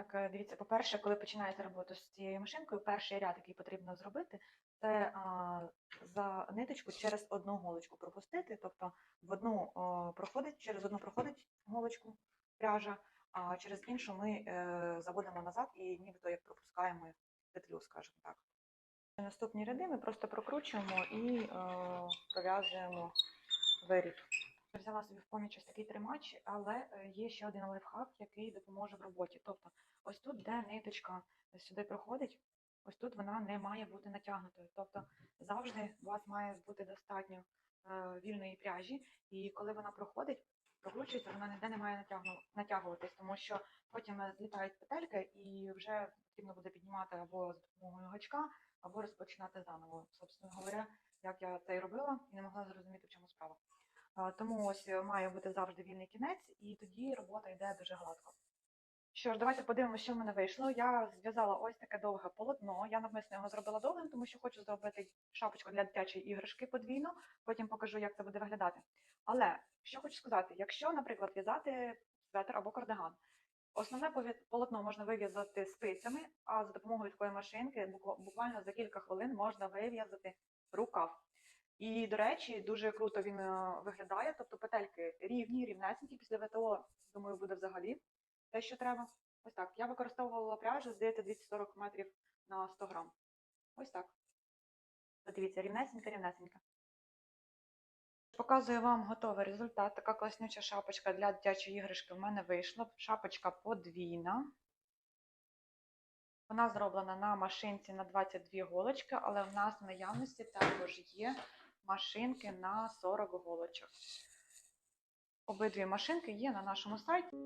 Так, е, дивіться, по-перше, коли починаєте роботу з цією машинкою, перший ряд, який потрібно зробити, це а, за ниточку через одну голочку пропустити. Тобто в одну о, проходить, через одну проходить голочку пряжа, а через іншу ми е, заводимо назад і нібито як пропускаємо петлю, скажімо так. Наступні ряди ми просто прокручуємо і е, пров'язуємо виріб. Взяла собі в поміч ось такий тримач, але е, є ще один лайфхак, який допоможе в роботі. Тобто, ось тут, де ниточка сюди проходить, ось тут вона не має бути натягнутою. Тобто завжди у вас має бути достатньо е, вільної пряжі, і коли вона проходить, прокручується, вона ніде не має натягуватись, тому що потім е, злітають петельки, і вже потрібно буде піднімати або за допомогою гачка, або розпочинати заново. Собственно говоря, як я це і робила, і не могла зрозуміти, в чому справа. Тому ось е, має бути завжди вільний кінець, і тоді робота йде дуже гладко. Що ж, давайте подивимося, що в мене вийшло. Я зв'язала ось таке довге полотно. Я навмисно його зробила довгим, тому що хочу зробити шапочку для дитячої іграшки подвійну. Потім покажу, як це буде виглядати. Але що хочу сказати, якщо, наприклад, в'язати светр або кардиган, основне полотно можна вив'язати спицями, а за допомогою такої машинки буквально за кілька хвилин можна вив'язати рукав. І, до речі, дуже круто він е, виглядає, тобто петельки рівні, рівнесенькі, після ВТО, думаю, буде взагалі те, що треба. Ось так. Я використовувала пряжу, здається, 240 метрів на 100 грам. Ось так. Подивіться, рівнесенька, рівнесенька. Показую вам готовий результат. Така класнюча шапочка для дитячої іграшки в мене вийшла. Шапочка подвійна. Вона зроблена на машинці на 22 голочки, але в нас в наявності також є машинки на 40 голочок. Обидві машинки є на нашому сайті.